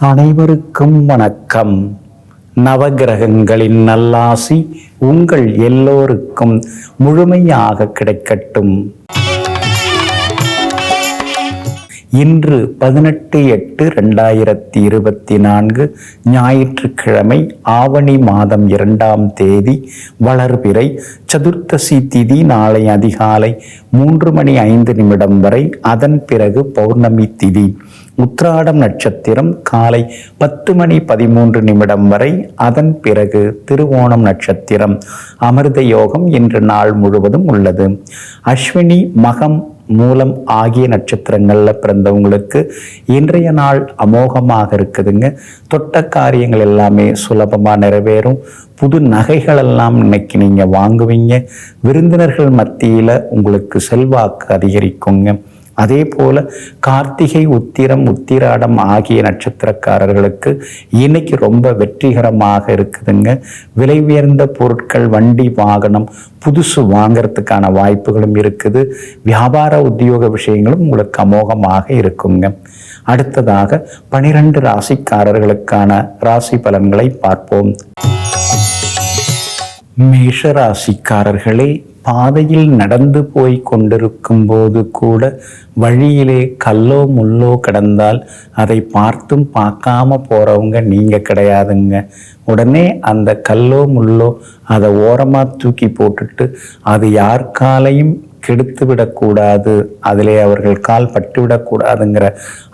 அனைவருக்கும் வணக்கம். நவகிரகங்களின் நல்லாசி உங்கள் எல்லோருக்கும் முழுமையாக கிடைக்கட்டும். இன்று பதினெட்டு எட்டு ரெண்டாயிரத்தி இருபத்தி நான்கு ஞாயிற்றுக்கிழமை ஆவணி மாதம் இரண்டாம் தேதி வளர்பிறை சதுர்த்தசி திதி நாளை அதிகாலை மூன்று மணி ஐந்து நிமிடம் வரை அதன் பிறகு பௌர்ணமி திதி. உத்ராடம் நட்சத்திரம் காலை பத்து மணி பதிமூன்று நிமிடம் வரை. அதன் பிறகு திருவோணம் நட்சத்திரம். அமிர்த யோகம் இன்று நாள் முழுவதும் உள்ளது. அஸ்வினி மகம் மூலம் ஆகிய நட்சத்திரங்களில் பிறந்தவங்களுக்கு இன்றைய நாள் அமோகமாக இருக்குதுங்க. தொட்ட காரியங்கள் எல்லாமே சுலபமாக நிறைவேறும். புது நகைகள் எல்லாம் இன்னைக்கு நீங்கள் வாங்குவீங்க. விருந்தினர்கள் மத்தியில் உங்களுக்கு செல்வாக்கு அதிகரிக்குங்க. அதே போல கார்த்திகை உத்திரம் உத்திராடம் ஆகிய நட்சத்திரக்காரர்களுக்கு இன்னைக்கு ரொம்ப வெற்றிகரமாக இருக்குதுங்க. விலை உயர்ந்த பொருட்கள் வண்டி வாகனம் புதுசு வாங்கிறதுக்கான வாய்ப்புகளும் இருக்குது. வியாபார உத்தியோக விஷயங்களும் உங்களுக்கு அமோகமாக இருக்குங்க. அடுத்ததாக பனிரெண்டு ராசிக்காரர்களுக்கான ராசி பலன்களை பார்ப்போம். மேஷ ராசிக்காரர்களே பாதையில் நடந்து போய் கொண்டிருக்கும் போது கூட வழியிலே கல்லோ முள்ளோ கிடந்தால் அதை பார்த்தும் பார்க்காம போகிறவங்க நீங்கள் கிடையாதுங்க. உடனே அந்த கல்லோ முள்ளோ அதை ஓரமாக தூக்கி போட்டுட்டு அது யார் காலையும் கெடுத்து விடக்கூடாது அதிலே அவர்கள் கால் பட்டுவிடக்கூடாதுங்கிற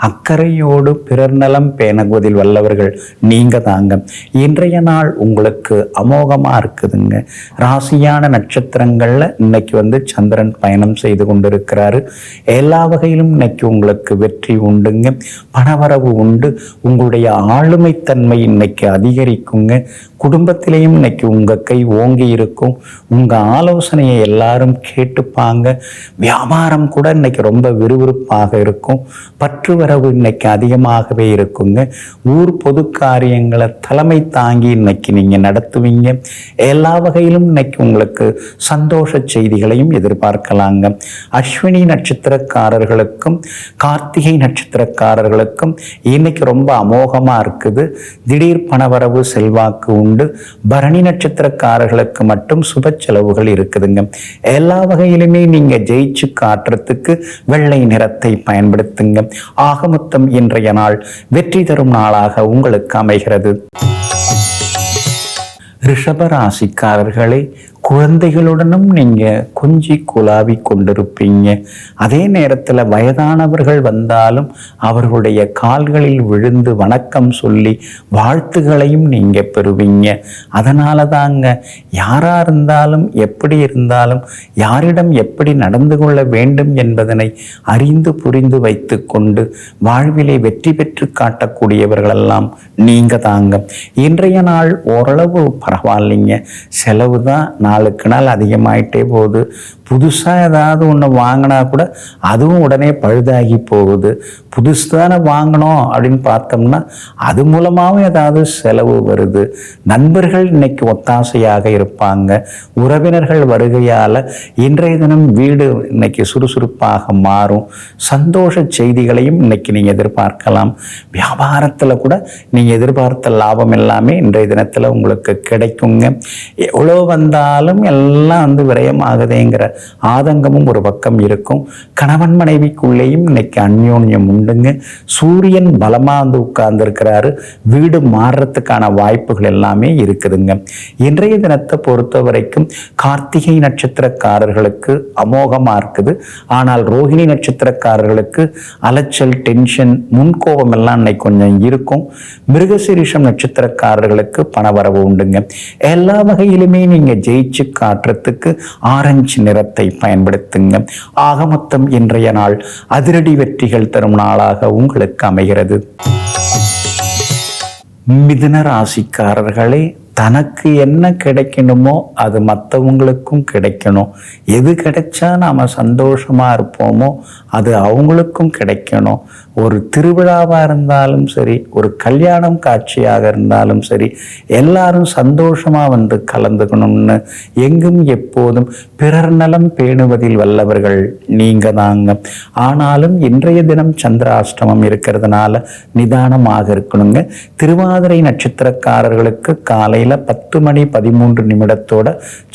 அக்கறையோடு பிறர் நலம் பேணுவதில் வல்லவர்கள் நீங்க தாங்க. இன்றைய நாள் உங்களுக்கு அமோகமாக இருக்குதுங்க. ராசியான நட்சத்திரங்களில் இன்னைக்கு வந்து சந்திரன் பயணம் செய்து கொண்டிருக்கிறாரு. எல்லா வகையிலும் இன்னைக்கு உங்களுக்கு வெற்றி உண்டுங்க. பணவரவு உண்டு. உங்களுடைய ஆளுமைத்தன்மை இன்னைக்கு அதிகரிக்குங்க. குடும்பத்திலையும் இன்னைக்கு உங்கள் கை ஓங்கி இருக்கும். உங்கள் ஆலோசனையை எல்லாரும் கேட்டுப்பாங்க. வியாபாரம் கூட இன்னைக்கு ரொம்ப விறுவிறுப்பாக இருக்கும். பற்று வரவு இன்னைக்கு அதிகமாகவே இருக்குங்க. ஊர் பொது காரியங்களை தலைமை தாங்கி இன்னைக்கு நீங்கள் நடத்துவீங்க. எல்லா வகையிலும் இன்னைக்கு உங்களுக்கு சந்தோஷ செய்திகளையும் எதிர்பார்க்கலாங்க. அஸ்வினி நட்சத்திரக்காரர்களுக்கும் கார்த்திகை நட்சத்திரக்காரர்களுக்கும் இன்னைக்கு ரொம்ப அமோகமாக இருக்குது. திடீர் பணவரவு செல்வாக்கு உண்டு. பரணி நட்சத்திரக்காரர்களுக்கு மட்டும் சுப செலவுகள் இருக்குதுங்க. எல்லா வகையிலுமே நீங்க ஜெயிச்சு காட்டுறதுக்கு வெள்ளை நிறத்தை பயன்படுத்துங்க. ஆகமொத்தம் இன்றைய நாள் வெற்றி தரும் நாளாக உங்களுக்கு அமைகிறது. ரிஷபராசிக்காரர்களே குழந்தைகளுடனும் நீங்கள் கொஞ்சி குழாவி கொண்டிருப்பீங்க. அதே நேரத்தில் வயதானவர்கள் வந்தாலும் அவர்களுடைய கால்களில் விழுந்து வணக்கம் சொல்லி வாழ்த்துகளையும் நீங்கள் பெறுவீங்க. அதனால தாங்க யாராக இருந்தாலும் எப்படி இருந்தாலும் யாரிடம் எப்படி நடந்து கொள்ள வேண்டும் என்பதனை அறிந்து புரிந்து வைத்து கொண்டு வாழ்விலே வெற்றி பெற்று காட்டக்கூடியவர்களெல்லாம் நீங்கள் தாங்க. இன்றைய நாள் ஓரளவு பரவாயில்லைங்க. செலவு தான் நாளுக்கு நாள் அதிகமாயிட்டே போகுது. புதுசாக ஏதாவது ஒன்று வாங்கினா கூட அதுவும் உடனே பழுதாகி போகுது. புதுசு தானே வாங்கணும் அப்படின்னு பார்த்தோம்னா அது மூலமாகவும் ஏதாவது செலவு வருது. நண்பர்கள் இன்னைக்கு ஒத்தாசையாக இருப்பாங்க. உறவினர்கள் வருகையால் இன்றைய தினம் வீடு இன்னைக்கு சுறுசுறுப்பாக மாறும். சந்தோஷ செய்திகளையும் இன்னைக்கு நீங்கள் எதிர்பார்க்கலாம். வியாபாரத்தில் கூட நீங்கள் எதிர்பார்த்த லாபம் எல்லாமே இன்றைய தினத்தில் உங்களுக்கு கிடைக்குங்க. எவ்வளோ வந்தாலும் எல்லாம் வந்து விரயமாகுதேங்கிற ஆதங்கமும் ஒரு பக்கம் இருக்கும். கணவன் மனைவிக்குள்ளேயும் இன்னைக்கு அந்யோன்யம் உண்டுங்க. சூரியன் பலமாக வந்து உட்கார்ந்துருக்கிறாரு. வீடு மாறுறதுக்கான வாய்ப்புகள் எல்லாமே இருக்குதுங்க. இன்றைய தினத்தை பொறுத்த வரைக்கும் கார்த்திகை நட்சத்திரக்காரர்களுக்கு அமோகமாக இருக்குது. ஆனால் ரோஹிணி நட்சத்திரக்காரர்களுக்கு அலைச்சல் டென்ஷன் முன்கோபம் எல்லாம் இன்னைக்கு கொஞ்சம் இருக்கும். மிருகசிரிஷம் நட்சத்திரக்காரர்களுக்கு பணவரவு உண்டுங்க. எல்லா வகையிலுமே நீங்கள் ஜெயிச்சு காட்டுறதுக்கு ஆரஞ்சு நிறத்தை நேரத்தை பயன்படுத்துங்க. ஆக மொத்தம் இன்றைய நாள் அதிரடி வெற்றிகள் தரும் நாளாக உங்களுக்கு அமைகிறது. மிதுன ராசிக்காரர்களே தனக்கு என்ன கிடைக்கணுமோ அது மற்றவங்களுக்கும் கிடைக்கணும். எது கிடைச்சா நாம் சந்தோஷமாக இருப்போமோ அது அவங்களுக்கும் கிடைக்கணும். ஒரு திருவிழாவாக இருந்தாலும் சரி ஒரு கல்யாணம் காட்சியாக இருந்தாலும் சரி எல்லாரும் சந்தோஷமாக வந்து கலந்துக்கணும்னு எங்கும் எப்போதும் பிறர் நலம் பேணுவதில் வல்லவர்கள் நீங்கள் தாங்க ஆனாலும் இன்றைய தினம் சந்திராஷ்டமம் இருக்கிறதுனால நிதானமாக இருக்கணுங்க. திருவாதிரை நட்சத்திரக்காரர்களுக்கு காலையில் பத்து மணி பதிமூன்று நிமிடத்தோட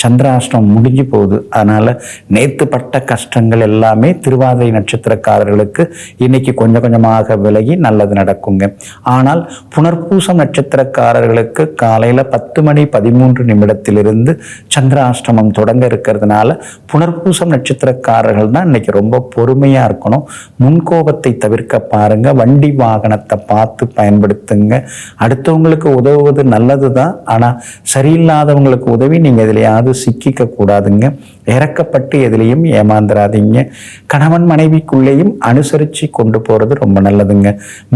சந்திராஷ்டமம் முடிஞ்சு போகுது. அதனால் நேற்று பட்ட கஷ்டங்கள் எல்லாமே திருவாதிரை நட்சத்திரக்காரர்களுக்கு இன்னைக்கு கொஞ்சம் கொஞ்சமாக விலகி நல்லது நடக்குங்க. ஆனால் புனர்பூசம் நட்சத்திரக்காரர்களுக்கு காலையில் பத்து மணி பதிமூன்று நிமிடத்திலிருந்து சந்திராஷ்டமம் தொடங்க இருக்கிறதுனால புனர்பூசம் நட்சத்திரக்காரர்கள் தான் இன்னைக்கு ரொம்ப பொறுமையாக இருக்கணும். முன்கோபத்தை தவிர்க்க பாருங்க. வண்டி வாகனத்தை பார்த்து பயன்படுத்துங்க. அடுத்தவங்களுக்கு உதவுவது நல்லது தான் ஆனால் சரியில்லாதவங்களுக்கு உதவி நீங்கள் எதுலையாவது சிக்கிக்க கூடாதுங்க. இறக்கப்பட்டு எதுலேயும் ஏமாந்துடாதீங்க கணவன் மனைவிக்குள்ளேயும் அனுசரித்து கொண்டு போகிறது ரொம்ப நல்லதுங்க.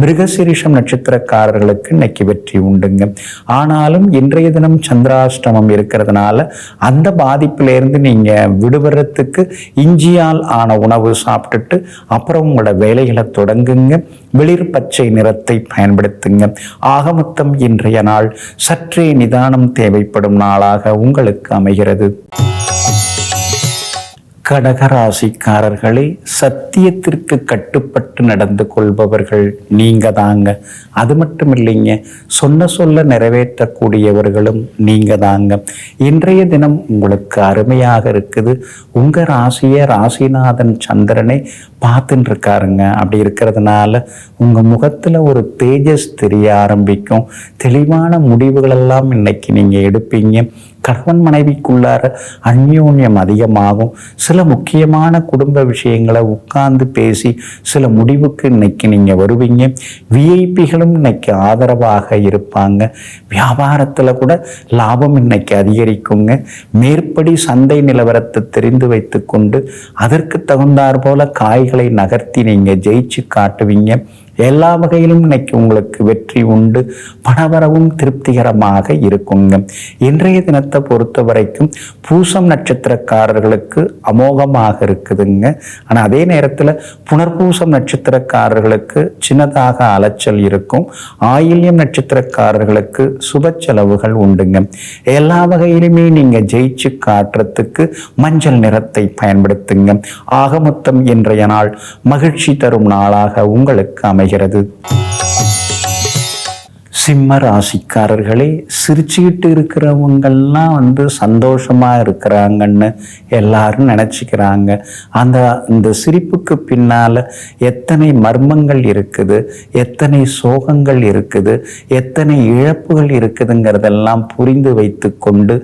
மிருகசிரிஷம் நட்சத்திரக்காரர்களுக்கு இன்னைக்கு வெற்றி உண்டுங்க. ஆனாலும் இன்றைய தினம் சந்திராஷ்டமம் இருக்கிறதுனால அந்த பாதிப்பிலேருந்து நீங்கள் விடுபடுறதுக்கு இஞ்சியால் ஆன உணவு சாப்பிட்டுட்டு அப்புறம் உங்களோட வேலைகளை தொடங்குங்க. வெளிர் பச்சை நிறத்தை பயன்படுத்துங்க. ஆகமொத்தம் இன்றைய நாள் சற்றே நிதானம் தேவைப்படும் நாளாக உங்களுக்கு அமைகிறது. கடகராசிக்காரர்களே சத்தியத்திற்கு கட்டுப்பட்டு நடந்து கொள்பவர்கள் நீங்க தாங்க அது மட்டும் இல்லைங்க சொன்ன சொல்ல நிறைவேற்றக்கூடியவர்களும் நீங்க தாங்க இன்றைய தினம் உங்களுக்கு அருமையாக இருக்குது. உங்க ராசியை ராசிநாதன் சந்திரனை பார்த்துட்டு இருக்காருங்க அப்படி இருக்கிறதுனால உங்க முகத்துல ஒரு தேஜஸ் தெரிய ஆரம்பிக்கும். தெளிவான முடிவுகளெல்லாம் இன்னைக்கு நீங்க எடுப்பீங்க. கணவன் மனைவிக்குள்ளார அந்யோன்யம் அதிகமாகும். சில முக்கியமான குடும்ப விஷயங்களை உட்கார்ந்து பேசி சில முடிவுக்கு இன்னைக்கு நீங்கள் வருவீங்க. விஐபிகளும் இன்னைக்கு ஆதரவாக இருப்பாங்க. வியாபாரத்தில் கூட லாபம் இன்னைக்கு அதிகரிக்குங்க. மேற்படி சந்தை நிலவரத்தை தெரிந்து வைத்துக்கொண்டு அதற்கு தகுந்தாற் போல காய்களை நகர்த்தி நீங்கள் ஜெயிச்சு காட்டுவீங்க. எல்லா வகையிலும் இன்னைக்கு உங்களுக்கு வெற்றி உண்டு. பணவரவும் திருப்திகரமாக இருக்குங்க. இன்றைய தினத்தை பொறுத்த வரைக்கும் பூசம் நட்சத்திரக்காரர்களுக்கு அமோகமாக இருக்குதுங்க. ஆனால் அதே நேரத்தில் புனர்பூசம் நட்சத்திரக்காரர்களுக்கு சின்னதாக அலைச்சல் இருக்கும். ஆயில்யம் நட்சத்திரக்காரர்களுக்கு சுப செலவுகள் உண்டுங்க. எல்லா வகையிலுமே நீங்கள் ஜெயிச்சு காட்டுறதுக்கு மஞ்சள் நிறத்தை பயன்படுத்துங்க. ஆகமொத்தம் இன்றைய நாள் மகிழ்ச்சி தரும் நாளாக உங்களுக்கு அமைகிறது சிம்ம ராசிக்காரர்களே சிரிச்சுக்கிட்டு இருக்கிறவங்கெல்லாம் வந்து சந்தோஷமாக இருக்கிறாங்கன்னு எல்லாரும் நினச்சிக்கிறாங்க. அந்த இந்த சிரிப்புக்கு பின்னால எத்தனை மர்மங்கள் இருக்குது எத்தனை சோகங்கள் இருக்குது எத்தனை இழப்புகள் இருக்குதுங்கிறதெல்லாம் புரிந்து வைத்து கொண்டு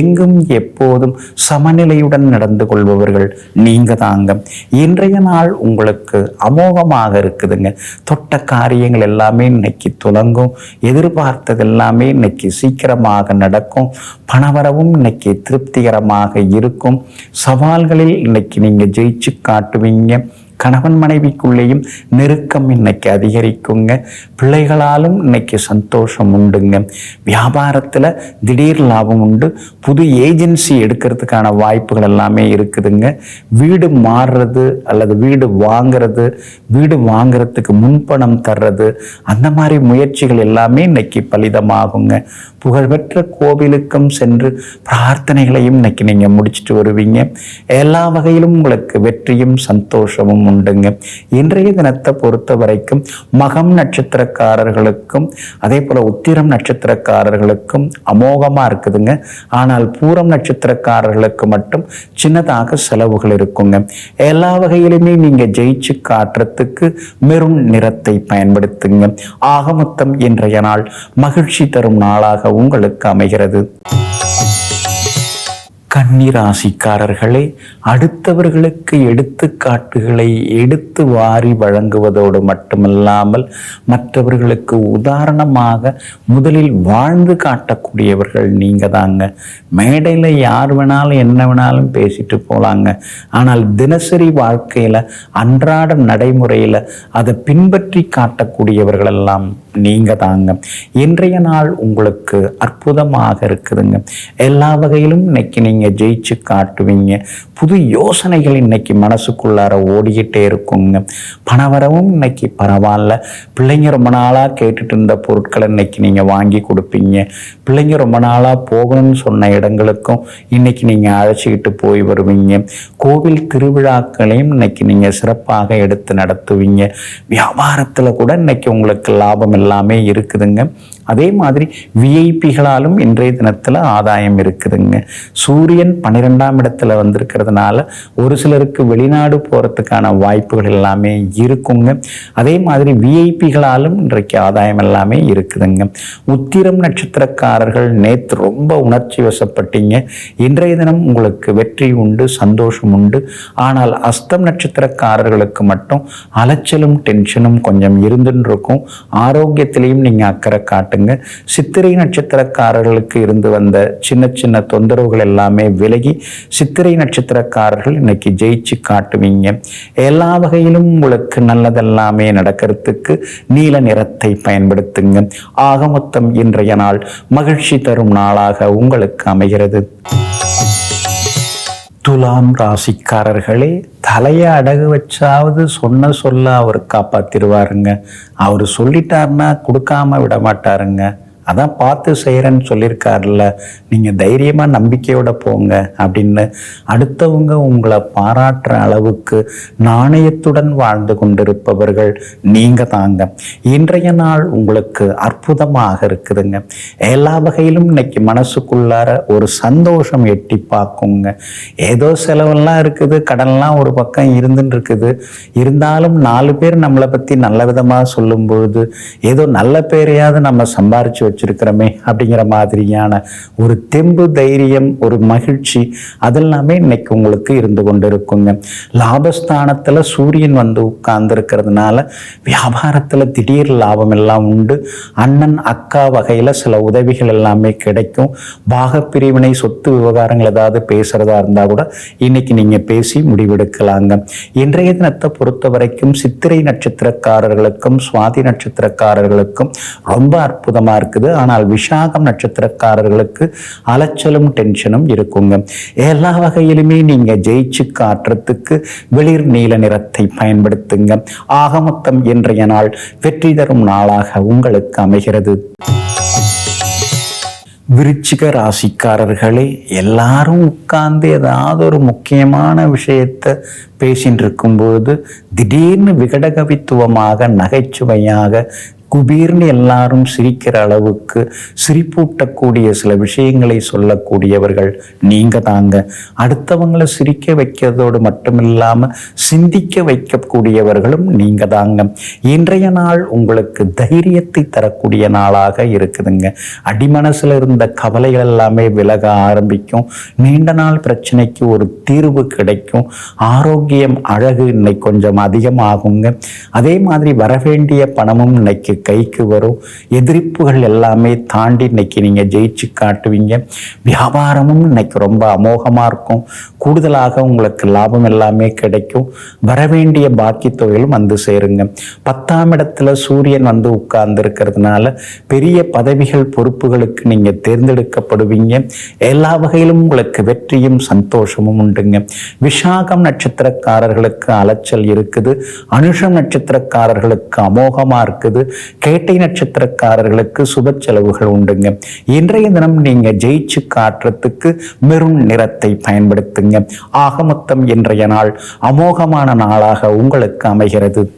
எங்கும் எப்போதும் சமநிலையுடன் நடந்து கொள்பவர்கள் நீங்கள் தாங்க. இன்றைய நாள் உங்களுக்கு அமோகமாக இருக்குதுங்க. தொட்ட காரியங்கள் எல்லாமே இன்னைக்கு துலங்கும் எதிர்பார்த்தது எல்லாமே இன்னைக்கு சீக்கிரமாக நடக்கும். பணவரவும் இன்னைக்கு திருப்திகரமாக இருக்கும். சவால்களில் இன்னைக்கு நீங்கள் ஜெயிச்சு காட்டுவீங்க. கணவன் மனைவிக்குள்ளேயும் நெருக்கம் இன்னைக்கு அதிகரிக்குங்க. பிள்ளைகளாலும் இன்னைக்கு சந்தோஷம் உண்டுங்க. வியாபாரத்தில் திடீர் லாபம் உண்டு. புது ஏஜென்சி எடுக்கிறதுக்கான வாய்ப்புகள் எல்லாமே இருக்குதுங்க. வீடு மாறுறது அல்லது வீடு வாங்கிறது வீடு வாங்கிறதுக்கு முன்பணம் தர்றது அந்த மாதிரி முயற்சிகள் எல்லாமே இன்னைக்கு பலிதமாகுங்க. புகழ்பெற்ற கோவிலுக்கும் சென்று பிரார்த்தனைகளையும் இன்னைக்கு நீங்கள் முடிச்சுட்டு வருவீங்க. எல்லா வகையிலும் உங்களுக்கு வெற்றியும் சந்தோஷமும் உண்டுங்க. இன்றைய தினத்தை பொறுத்த வரைக்கும் மகம் நட்சத்திரக்காரர்களுக்கும் அதே போல உத்திரம் நட்சத்திரக்காரர்களுக்கும் அமோகமாக இருக்குதுங்க. ஆனால் பூரம் நட்சத்திரக்காரர்களுக்கு மட்டும் சின்னதாக செலவுகள் இருக்குங்க. எல்லா வகையிலுமே நீங்கள் ஜெயிச்சு காட்டுறதுக்கு மெரும் நிறத்தை பயன்படுத்துங்க. ஆகமொத்தம் இன்றைய நாள் மகிழ்ச்சி தரும் நாளாக உங்களுக்கு அமைகிறது. கன்னிராசிக்காரர்களே அடுத்தவர்களுக்கு எடுத்துக்காட்டுகளை எடுத்து வாரி வழங்குவதோடு மட்டுமல்லாமல் மற்றவர்களுக்கு உதாரணமாக முதலில் வாழ்ந்து காட்டக்கூடியவர்கள் நீங்கள் தாங்க மேடையில் யார் வேணாலும் என்ன வேணாலும் பேசிட்டு போகலாங்க ஆனால் தினசரி வாழ்க்கையில் அன்றாட நடைமுறையில் அதை பின்பற்றி காட்டக்கூடியவர்கள் எல்லாம் நீங்கள் தாங்க இன்றைய நாள் உங்களுக்கு அற்புதமாக இருக்குதுங்க. எல்லா வகையிலும் இன்னைக்கு நீங்கள் ஜெயிச்சு காட்டுவீங்க. புது யோசனைகள் இன்னைக்கு மனசுக்குள்ளார ஓடிக்கிட்டே இருக்குங்க. பணவரவும் இன்னைக்கு பரவாயில்ல. பிள்ளைங்க ரொம்ப நாளாக கேட்டுட்டு இருந்த பொருட்களை இன்னைக்கு நீங்கள் வாங்கி கொடுப்பீங்க. பிள்ளைங்க ரொம்ப நாளாக போகணும்னு சொன்ன இடங்களுக்கும் இன்னைக்கு நீங்கள் அழைச்சிக்கிட்டு போய் வருவீங்க. கோவில் திருவிழாக்களையும் இன்னைக்கு நீங்கள் சிறப்பாக எடுத்து நடத்துவீங்க. வியாபாரத்தில் கூட இன்னைக்கு உங்களுக்கு லாபம் எல்லாமே இருக்குதுங்க. அதே மாதிரி விஐபிகளாலும் இன்றைய தினத்தில் ஆதாயம் இருக்குதுங்க. சூரியன் பன்னிரெண்டாம் இடத்துல வந்திருக்கிறதுனால ஒரு சிலருக்கு வெளிநாடு போகிறதுக்கான வாய்ப்புகள் எல்லாமே இருக்குங்க. அதே மாதிரி விஐபிகளாலும் இன்றைக்கு ஆதாயம் எல்லாமே இருக்குதுங்க. உத்திரம் நட்சத்திரக்காரர்கள் நேற்று ரொம்ப உணர்ச்சி வசப்பட்டீங்க. இன்றைய தினம் உங்களுக்கு வெற்றி உண்டு சந்தோஷம் உண்டு. ஆனால் அஸ்தம் நட்சத்திரக்காரர்களுக்கு மட்டும் அலைச்சலும் டென்ஷனும் கொஞ்சம் இருந்துன்னு இருக்கும் ஆரோக்கியத்திலையும் நீங்கள் அக்கறை காட்டுங்க. சித்திரை நட்சத்திரக்காரர்களுக்கு இருந்து வந்த சின்ன சின்ன தொந்தரவுகள் எல்லாமே விலகி சித்திரை நட்சத்திரக்காரர்கள் இன்னைக்கு ஜெயிச்சு காட்டுவீங்க. எல்லா வகையிலும் உங்களுக்கு நல்லதெல்லாமே நடக்கிறதுக்கு நீல நிறத்தை பயன்படுத்துங்க. ஆக மொத்தம் இன்றைய நாள் மகிழ்ச்சி தரும் நாளாக உங்களுக்கு அமைகிறது. துலாம் ராசிக்காரர்களே தலையை அடகு வச்சாவது சொன்ன சொல்ல அவர் காப்பாத்திருவாருங்க அவர் சொல்லிட்டாருன்னா கொடுக்காம விட மாட்டாருங்க அதான் பார்த்து செய்கிறேன்னு சொல்லியிருக்காருல்ல நீங்கள் தைரியமாக நம்பிக்கையோட போங்க அப்படின்னு அடுத்தவங்க உங்களை பாராட்டுற அளவுக்கு நாணயத்துடன் வாழ்ந்து கொண்டிருப்பவர்கள் நீங்கள் தாங்க. இன்றைய நாள் உங்களுக்கு அற்புதமாக இருக்குதுங்க. எல்லா வகையிலும் இன்னைக்கு மனசுக்குள்ளார ஒரு சந்தோஷம் எட்டி பார்க்குங்க. ஏதோ செலவெல்லாம் இருக்குது கடன்லாம் ஒரு பக்கம் இருந்துன்னு இருக்குது இருந்தாலும் நாலு பேர் நம்மளை பற்றி நல்ல விதமாக சொல்லும் பொழுது ஏதோ நல்ல பேரையாவது நம்ம சம்பாரிச்சு வச்சிருக்கிறோமே அப்படிங்கிற மாதிரியான ஒரு தெம்பு தைரியம் ஒரு மகிழ்ச்சி அதெல்லாமே இன்னைக்கு உங்களுக்கு இருந்து கொண்டு இருக்குங்க லாபஸ்தானத்தில் சூரியன் வந்து உட்கார்ந்து இருக்கிறதுனால வியாபாரத்தில் திடீர் லாபம் எல்லாம் உண்டு. அண்ணன் அக்கா வகையில் சில உதவிகள் எல்லாமே கிடைக்கும். பாகப்பிரிவினை சொத்து விவகாரங்கள் ஏதாவது பேசுறதா இருந்தால் கூட இன்னைக்கு நீங்கள் பேசி முடிவெடுக்கலாங்க. இன்றைய தினத்தை பொறுத்த வரைக்கும் சித்திரை நட்சத்திரக்காரர்களுக்கும் சுவாதி நட்சத்திரக்காரர்களுக்கும் ரொம்ப அற்புதமாக இருக்குது. ஆனால் விஷாகம் நட்சத்திரக்காரர்களுக்கு அலைச்சலும் டென்ஷனும் இருக்குங்க. எல்லா வகையிலுமே நீங்கள் ஜெயிச்சு காட்டுறதுக்கு வெளிர் நீல நிறத்தை பயன்படுத்துங்க. ஆக மொத்தம் இன்றைய நாள் வெற்றி தரும் நாளாக உங்களுக்கு அமைகிறது. விருச்சிக ராசிக்காரர்களே எல்லாரும் உட்கார்ந்து ஏதாவது ஒரு முக்கியமான விஷயத்தை பேசின்னு இருக்கும்போது திடீர்னு விகடகவித்துவமாக நகைச்சுவையாக குபீர்னு எல்லாரும் சிரிக்கிற அளவுக்கு சிரிப்பூட்டக்கூடிய சில விஷயங்களை சொல்லக்கூடியவர்கள் நீங்க தாங்க. அடுத்தவங்களை சிரிக்க வைக்கிறதோடு மட்டுமில்லாம சிந்திக்க வைக்கக்கூடியவர்களும் நீங்க தாங்க. இன்றைய நாள் உங்களுக்கு தைரியத்தை தரக்கூடிய நாளாக இருக்குதுங்க. அடிமனசில் இருந்த கவலைகள் எல்லாமே விலக ஆரம்பிக்கும். நீண்ட நாள் பிரச்சனைக்கு ஒரு தீர்வு கிடைக்கும். ஆரோக்கியம் அழகு இன்னைக்கு கொஞ்சம் அதிகமாகுங்க. அதே மாதிரி வரவேண்டிய பணமும் இன்னைக்கு கைக்கு வரும். எதிர்ப்புகள் எல்லாமே தாண்டி இன்னைக்கு நீங்கள் ஜெயிச்சு காட்டுவீங்க. வியாபாரமும் இன்னைக்கு ரொம்ப அமோகமாக இருக்கும். கூடுதலாக உங்களுக்கு லாபம் எல்லாமே கிடைக்கும். வரவேண்டிய பாக்கி தொகையிலும் வந்து சேருங்க. பத்தாம் இடத்துல சூரியன் வந்து உட்கார்ந்து இருக்கிறதுனால பெரிய பதவிகள் பொறுப்புகளுக்கு நீங்கள் தேர்ந்தெடுக்கப்படுவீங்க. எல்லா வகையிலும் உங்களுக்கு வெற்றியும் சந்தோஷமும் உண்டுங்க. விஷாகம் நட்சத்திரக்காரர்களுக்கு அலைச்சல் இருக்குது. அனுஷம் நட்சத்திரக்காரர்களுக்கு அமோகமாக இருக்குது. கேட்டை நட்சத்திரக்காரர்களுக்கு சுப செலவுகள் உண்டுங்க. இன்றைய தினம் நீங்க ஜெயிச்சு காட்டுறதுக்கு மெருண் நிறத்தை பயன்படுத்துங்க. ஆக மொத்தம் இன்றைய நாள் அமோகமான நாளாக உங்களுக்கு அமைகிறது.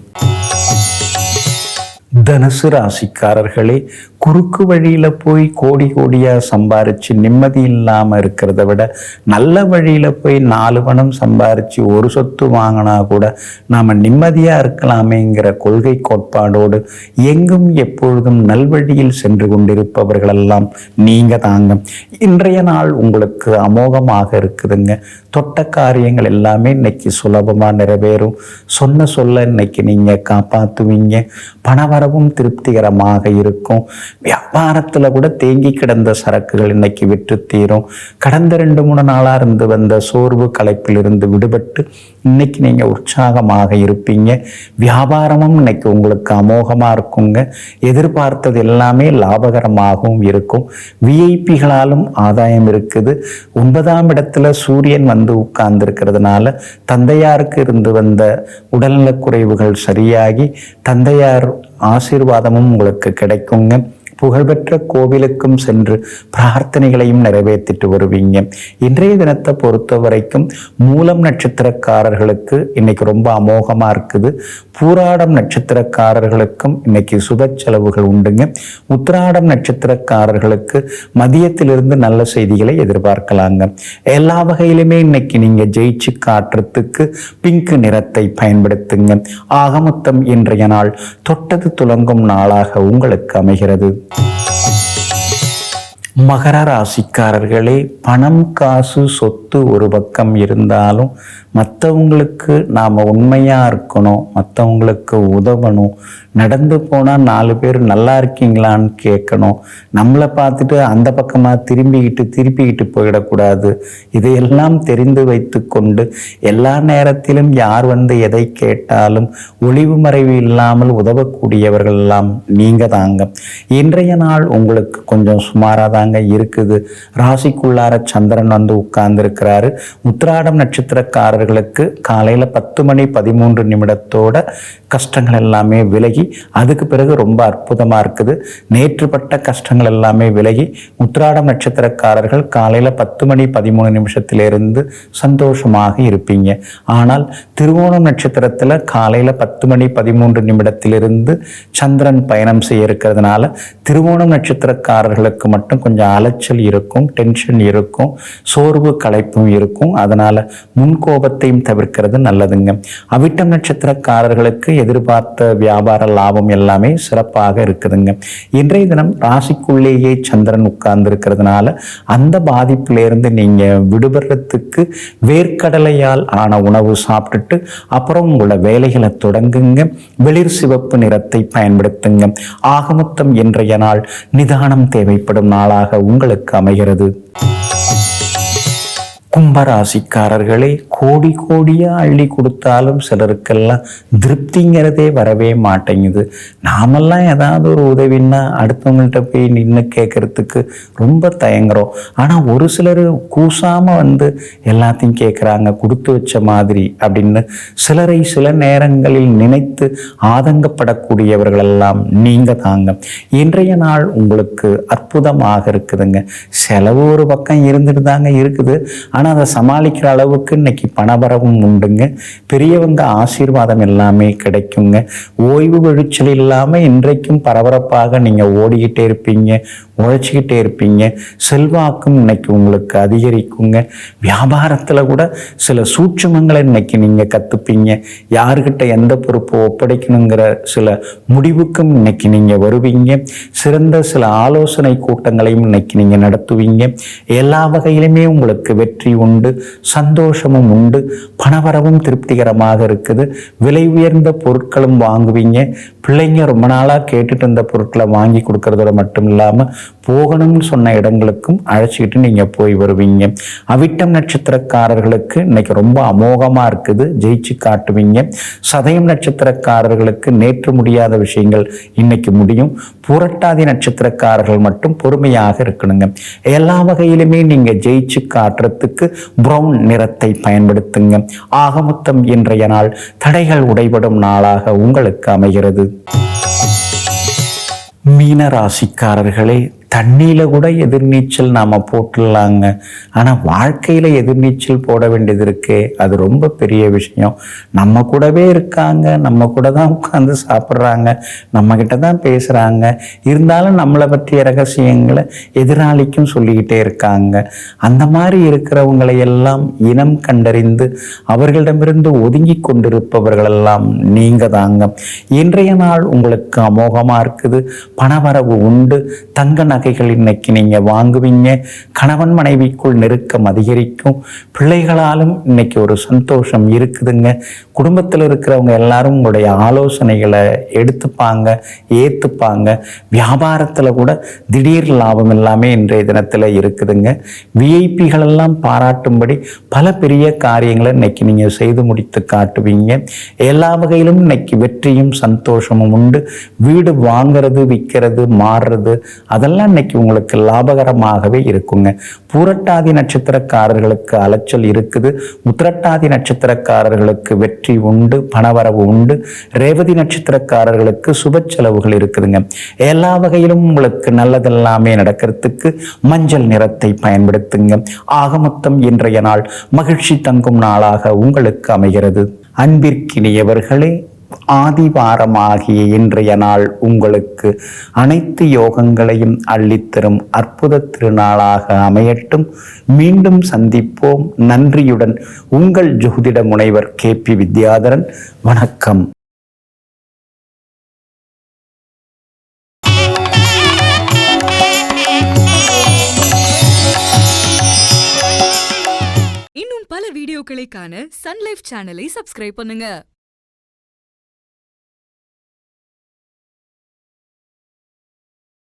தனுசு ராசிக்காரர்களே குறுக்கு வழியில போய் கோடி கோடியா சம்பாரித்து நிம்மதி இல்லாமல் இருக்கிறத விட நல்ல வழியில போய் நாலு பணம் சம்பாரித்து ஒரு சொத்து வாங்கினா கூட நாம நிம்மதியா இருக்கலாமேங்கிற கொள்கை கோட்பாடோடு எங்கும் எப்பொழுதும் நல்வழியில் சென்று கொண்டிருப்பவர்களெல்லாம் நீங்க தாங்க. இன்றைய நாள் உங்களுக்கு அமோகமாக இருக்குதுங்க. தொட்ட காரியங்கள் எல்லாமே இன்னைக்கு சுலபமா நிறைவேறும். சொன்ன சொல்ல இன்னைக்கு நீங்க காப்பாத்துவீங்க. வியாபாரமும் திருப்திகரமாக இருக்கும். வியாபாரத்தில் கூட தேங்கி கிடந்த சரக்குகள் இன்னைக்கு விற்று தீரும். கடந்த ரெண்டு மூணு நாளாக இருந்து வந்த சோர்வு களைப்பில் இருந்து விடுபட்டு இன்னைக்கு நீங்கள் உற்சாகமாக இருப்பீங்க. வியாபாரமும் இன்னைக்கு உங்களுக்கு அமோகமாக இருக்குங்க. எதிர்பார்த்தது எல்லாமே லாபகரமாகவும் இருக்கும். விஐபிகளாலும் ஆதாயம் இருக்குது. ஒன்பதாம் இடத்துல சூரியன் வந்து உட்கார்ந்து இருக்கிறதுனால தந்தையாருக்கு இருந்து வந்த உடல்நலக் குறைவுகள் சரியாகி தந்தையார் ஆசீர்வாதமும் உங்களுக்கு கிடைக்குங்க. புகழ்பெற்ற கோவிலுக்கும் சென்று பிரார்த்தனைகளையும் நிறைவேற்றிட்டு வருவீங்க. இன்றைய தினத்தை பொறுத்த வரைக்கும் மூலம் நட்சத்திரக்காரர்களுக்கு இன்னைக்கு ரொம்ப அமோகமாக இருக்குது. பூராடம் நட்சத்திரக்காரர்களுக்கும் இன்னைக்கு சுப செலவுகள் உண்டுங்க. உத்திராடம் நட்சத்திரக்காரர்களுக்கு மதியத்திலிருந்து நல்ல செய்திகளை எதிர்பார்க்கலாங்க. எல்லா வகையிலுமே இன்னைக்கு நீங்கள் ஜெயிச்சு காட்டுறதுக்கு பிங்க் நிறத்தை பயன்படுத்துங்க. ஆகமொத்தம் இன்றைய நாள் தொட்டது துலங்கும் நாளாக உங்களுக்கு அமைகிறது. Thank you. மகர ராசிக்காரர்களே பணம் காசு சொத்து ஒரு பக்கம் இருந்தாலும் மற்றவங்களுக்கு நாம் உண்மையாக இருக்கணும் மற்றவங்களுக்கு உதவணும். நடந்து போனால் நாலு பேர் நல்லா இருக்கீங்களான்னு கேட்கணும். நம்மளை பார்த்துட்டு அந்த பக்கமாக திரும்பிக்கிட்டு திருப்பிக்கிட்டு போயிடக்கூடாது. இதையெல்லாம் தெரிந்து வைத்து கொண்டு எல்லா நேரத்திலும் யார் வந்து எதை கேட்டாலும் ஒளிவு மறைவு இல்லாமல் உதவக்கூடியவர்கள் எல்லாம் நீங்கள் தாங்க இன்றைய நாள் உங்களுக்கு கொஞ்சம் சுமாராக தாங்க இருக்குது. ராசிக்குள்ளார சந்திரன் வந்து உட்கார்ந்துருக்கிறாரு. உத்திராடம் நட்சத்திரக்காரர்களுக்கு காலையில் பத்து மணி பதிமூன்று நிமிடத்தோட கஷ்டங்கள் எல்லாமே விலகி அதுக்கு பிறகு ரொம்ப அற்புதமாக இருக்குது. நேற்றுப்பட்ட கஷ்டங்கள் எல்லாமே விலகி உத்திராடம் நட்சத்திரக்காரர்கள் காலையில் பத்து மணி பதிமூணு நிமிஷத்திலிருந்து சந்தோஷமாக இருப்பீங்க. ஆனால் திருவோணம் நட்சத்திரத்தில் காலையில் பத்து மணி பதிமூன்று நிமிடத்திலிருந்து சந்திரன் பயணம் செய்ய இருக்கிறதுனால திருவோணம் நட்சத்திரக்காரர்களுக்கு மட்டும் கொஞ்சம் அலைச்சல் இருக்கும் டென்ஷன் இருக்கும் சோர்வு களைப்பும் இருக்கும். அதனால் முன்கோபத்தையும் தவிர்க்கிறது நல்லதுங்க. அவிட்டம் நட்சத்திரக்காரர்களுக்கு எதிர்பார்த்த வியாபார லாபம் எல்லாமே சிறப்பாக இருக்குதுங்க. இன்றைய தினம் ராசிக்குள்ளேயே சந்திரன் உட்கார்ந்து இருக்கிறதுனால அந்த பாதிப்பிலிருந்து நீங்கள் விடுபடுறதுக்கு வேர்க்கடலையால் ஆன உணவு சாப்பிட்டுட்டு அப்புறம் உங்களோட வேலைகளை தொடங்குங்க. வெளிர் சிவப்பு நிறத்தை பயன்படுத்துங்க. ஆகமொத்தம் இன்றைய நாள் நிதானம் தேவைப்படும் நாளாக உங்களுக்கு அமைகிறது. கும்பராசிக்காரர்களே கோடி கோடியா அள்ளி கொடுத்தாலும் சிலருக்கெல்லாம் திருப்திங்கிறதே வரவே மாட்டேங்குது. நாமெல்லாம் ஏதாவது ஒரு உதவின்னா அடுத்தவங்கள்ட்ட போய் நின்று கேட்குறதுக்கு ரொம்ப தயங்குறோம். ஆனால் ஒரு சிலர் கூசாம வந்து எல்லாத்தையும் கேட்குறாங்க கொடுத்து வச்ச மாதிரி அப்படின்னு சிலரை சில நேரங்களில் நினைத்து ஆதங்கப்படக்கூடியவர்கள் எல்லாம் நீங்க தாங்க. இன்றைய நாள் உங்களுக்கு அற்புதமாக இருக்குதுங்க. செலவு ஒரு பக்கம் இருந்துட்டு தாங்க இருக்குது. ஆனால் அதை சமாளிக்கிற அளவுக்கு இன்னைக்கு பணபரவும் உண்டுங்க. பெரியவங்க ஆசீர்வாதம் எல்லாமே கிடைக்குங்க. ஓய்வு வெளிச்சல் இல்லாமல் இன்றைக்கும் பரபரப்பாக நீங்கள் ஓடிக்கிட்டே இருப்பீங்க. உழைச்சிக்கிட்டே இருப்பீங்க. செல்வாக்கும் இன்னைக்கு உங்களுக்கு அதிகரிக்குங்க. வியாபாரத்தில் கூட சில சூட்சமங்களை இன்னைக்கு நீங்கள் கற்றுப்பீங்க யாருக்கிட்ட எந்த பொறுப்பை ஒப்படைக்கணுங்கிற சில முடிவுக்கும் இன்னைக்கு நீங்கள் வருவீங்க. சிறந்த சில ஆலோசனை கூட்டங்களையும் இன்னைக்கு நீங்கள் நடத்துவீங்க. எல்லா வகையிலுமே உங்களுக்கு வெற்றி உண்டு சந்தோஷமும் உண்டு பணவரவும் திருப்திகரமாக இருக்குது. விலை உயர்ந்த பொருட்களும் வாங்குவீங்க. பிள்ளைங்க ரொம்ப நாளாக கேட்டுட்டு இருந்த பொருட்களை வாங்கி கொடுக்கறதோட மட்டும் இல்லாமல் போகணும்னு சொன்ன இடங்களுக்கும் அழைச்சிக்கிட்டு நீங்கள் போய் வருவீங்க. அவிட்டம் நட்சத்திரக்காரர்களுக்கு இன்னைக்கு ரொம்ப அமோகமாக இருக்குது. ஜெயிச்சு காட்டுவீங்க. சதயம் நட்சத்திரக்காரர்களுக்கு நேற்று முடியாத விஷயங்கள் இன்னைக்கு முடியும். புரட்டாதி நட்சத்திரக்காரர்கள் மட்டும் பொறுமையாக இருக்கணுங்க. எல்லா வகையிலுமே நீங்கள் ஜெயிச்சு காட்டுறதுக்கு ப்ரௌன் நிறத்தை பயன்படுத்துங்க. ஆகமொத்தம் இன்றைய நாள் தடைகள் உடைபடும் நாளாக உங்களுக்கு அமைகிறது. மீனராசிக்காரர்களே தண்ணியில் கூட எதிர்நீச்சல் நாம் போட்டுடலாங்க. ஆனால் வாழ்க்கையில் எதிர்நீச்சல் போட வேண்டியது இருக்கே அது ரொம்ப பெரிய விஷயம். நம்ம கூடவே இருக்காங்க நம்ம கூட தான் உட்காந்து சாப்பிட்றாங்க நம்மக்கிட்ட தான் பேசுகிறாங்க இருந்தாலும் நம்மளை பற்றிய ரகசியங்களை எதிராளிக்கும் சொல்லிக்கிட்டே இருக்காங்க. அந்த மாதிரி இருக்கிறவங்களை எல்லாம் இனம் கண்டறிந்து அவர்களிடமிருந்து ஒதுங்கி கொண்டிருப்பவர்களெல்லாம் நீங்கள் தாங்க. இன்றைய நாள் உங்களுக்கு அமோகமாக இருக்குது. பணவரவு உண்டு. தங்க நகை நகைகள் இன்னைக்கு நீங்க வாங்குவீங்க. கணவன் மனைவிக்குள் நெருக்கம் அதிகரிக்கும். பிள்ளைகளாலும் இன்னைக்கு ஒரு சந்தோஷம் இருக்குதுங்க. குடும்பத்தில் இருக்கிறவங்க எல்லாரும் உங்களுடைய ஆலோசனைகளை எடுத்துப்பாங்க ஏத்துப்பாங்க. வியாபாரத்தில் கூட திடீர் லாபம் எல்லாமே இன்றைய தினத்தில் இருக்குதுங்க. விஐபிகளெல்லாம் பாராட்டும்படி பல பெரிய காரியங்களை இன்னைக்கு நீங்க செய்து முடித்து காட்டுவீங்க. எல்லா வகையிலும் இன்னைக்கு வெற்றியும் சந்தோஷமும் உண்டு. வீடு வாங்குறது விற்கிறது மாறுறது அதெல்லாம் இன்னைக்கு உங்களுக்கு லாபகரமாகவே இருக்குங்க. பூரட்டாதி நட்சத்திரக்காரர்களுக்கு அலைச்சல் இருக்குது. உத்திரட்டாதி நட்சத்திரக்காரர்களுக்கு வெற்றி உண்டு பணவரவு உண்டு. ரேவதி நட்சத்திரக்காரர்களுக்கு சுப செலவுகள் இருக்குதுங்க. எல்லா வகையிலும் உங்களுக்கு நல்லதெல்லாமே நடக்கிறதுக்கு மஞ்சள் நிறத்தை பயன்படுத்துங்க. ஆகமொத்தம் இன்றைய நாள் மகிழ்ச்சி தங்கும் நாளாக உங்களுக்கு அமைகிறது. அன்பிற்கினியவர்களே ஆதிவாரமாகிய இன்றைய நாள் உங்களுக்கு அனைத்து யோகங்களையும் அள்ளித்தரும் அற்புத திருநாளாக அமையட்டும். மீண்டும் சந்திப்போம். நன்றியுடன் உங்கள் ஜோதிட முனைவர் கே. பி. வித்யாதரன். வணக்கம். இன்னும் பல வீடியோக்களை காண சன்லைஃப் சேனலை சப்ஸ்கிரைப் பண்ணுங்க.